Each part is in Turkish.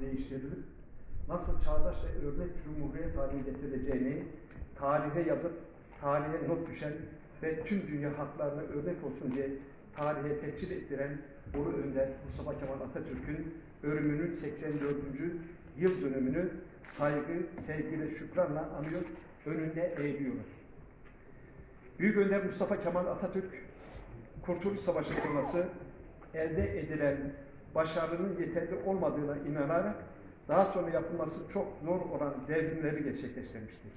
değiştirilip nasıl çağdaş ve örnek cumhuriyet haline getireceğini tarihe yazıp tarihe not düşen ve tüm dünya halklarına örnek olsun diye tarihe tescil ettiren Ulu Önder Mustafa Kemal Atatürk'ün ölümünün 84. yıl dönümünü saygı, sevgi ve şükranla anıyor, önünde eğiliyoruz. Büyük Önder Mustafa Kemal Atatürk, Kurtuluş Savaşı sonrası elde edilen başarının yeterli olmadığına inanarak daha sonra yapılması çok zor olan devrimleri gerçekleştirmiştir.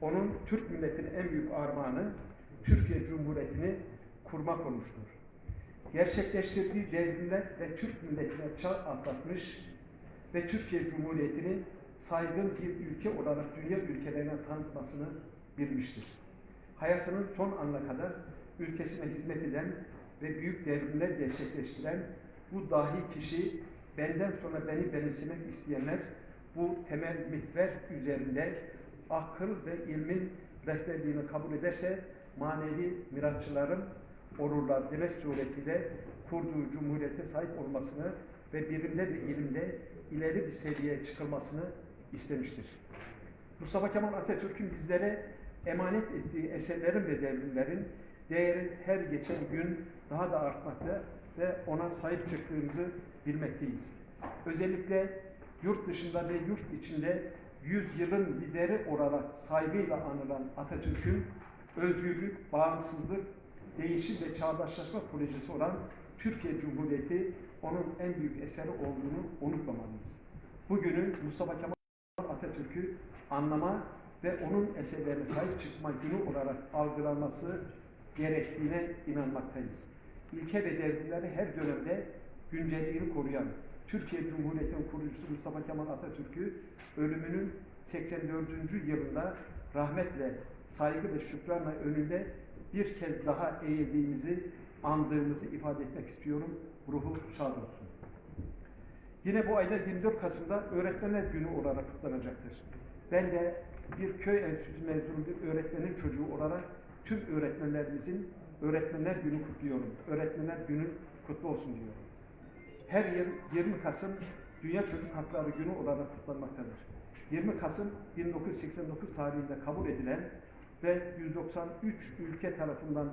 Onun Türk milletinin en büyük armağanı Türkiye Cumhuriyeti'ni kurmak olmuştur. Gerçekleştirdiği devrimler ve Türk milletine çağ atlatmış ve Türkiye Cumhuriyeti'ni saygın bir ülke olarak dünya ülkelerine tanıtmasını bilmiştir. Hayatının son anına kadar ülkesine hizmet eden ve büyük devrimler gerçekleştiren bu dahi kişi benden sonra beni benimsemek isteyenler bu temel mihver üzerinde akıl ve ilmin rehberliğini kabul ederse manevi miratçıların olurlar demek suretiyle kurduğu cumhuriyete sahip olmasını ve bilimde ve ilimde ileri bir seviyeye çıkılmasını istemiştir. Mustafa Kemal Atatürk'ün bizlere emanet ettiği eserlerin ve devrimlerin değeri her geçen gün daha da artmakta ve ona sahip çıktığımızı bilmekteyiz. Özellikle yurt dışında ve yurt içinde yüzyılın lideri olarak saygıyla anılan Atatürk'ün özgürlük, bağımsızlık, değişim ve çağdaşlaşma projesi olan Türkiye Cumhuriyeti onun en büyük eseri olduğunu unutmamalıyız. Bugünün Mustafa Kemal Atatürk'ü anlama ve onun eserlerine sahip çıkma günü olarak algılanması gerektiğine inanmaktayız. İlke ve devrimleri her dönemde güncelliğini koruyan Türkiye Cumhuriyeti'nin kurucusu Mustafa Kemal Atatürk'ü ölümünün 84. yılında rahmetle, saygı ve şükranla önünde bir kez daha eğildiğimizi, andığımızı ifade etmek istiyorum. Ruhu şad olsun. Yine bu ayda 24 Kasım'da Öğretmenler Günü olarak kutlanacaktır. Ben de bir köy enstitüsü mezunu bir öğretmenin çocuğu olarak tüm öğretmenlerimizin Öğretmenler Günü kutluyorum. Öğretmenler Günü kutlu olsun diyorum. Her yıl 20 Kasım Dünya Çocuk Hakları Günü olarak kutlanmaktadır. 20 Kasım 1989 tarihinde kabul edilen ve 193 ülke tarafından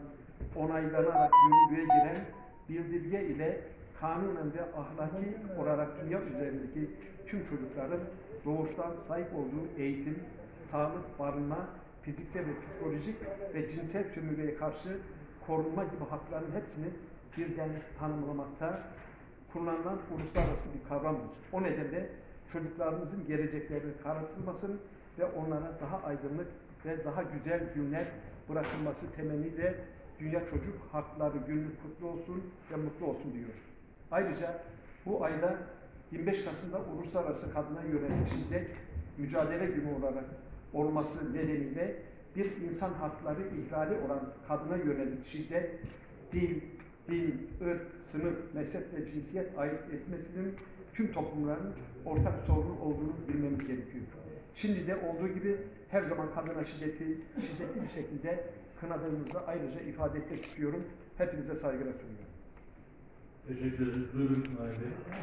onaylanarak yürürlüğe giren bildirge ile kanunen ve ahlaki olarak dünya üzerindeki tüm çocukların doğuştan sahip olduğu eğitim, sağlık, barınma, fiziksel ve psikolojik ve cinsel sömürüye karşı korunma gibi hakların hepsini birden tanımlamakta kullanılan uluslararası bir kavramdır. O nedenle çocuklarımızın geleceklerinin karartılmasını ve onlara daha aydınlık ve daha güzel günler bırakılması temenniyle Dünya Çocuk Hakları Günü kutlu olsun ve mutlu olsun diyoruz. Ayrıca bu ayda 25 Kasım'da Uluslararası Kadına Yönelik Şiddet Mücadele Günü olarak olması nedeniyle bir insan hakları ihlali olan kadına yönelik şiddet, dil, din, ırk, sınıf, mezhep ve cinsiyet ayırt etmesinin tüm toplumların ortak sorun olduğunu bilmemiz gerekiyor. Şimdi de olduğu gibi her zaman kadına şiddeti şiddetli bir şekilde kınadığımızı ayrıca ifade etmek istiyorum. Hepinize saygılar sunuyorum. Teşekkür ederiz. Buyurun.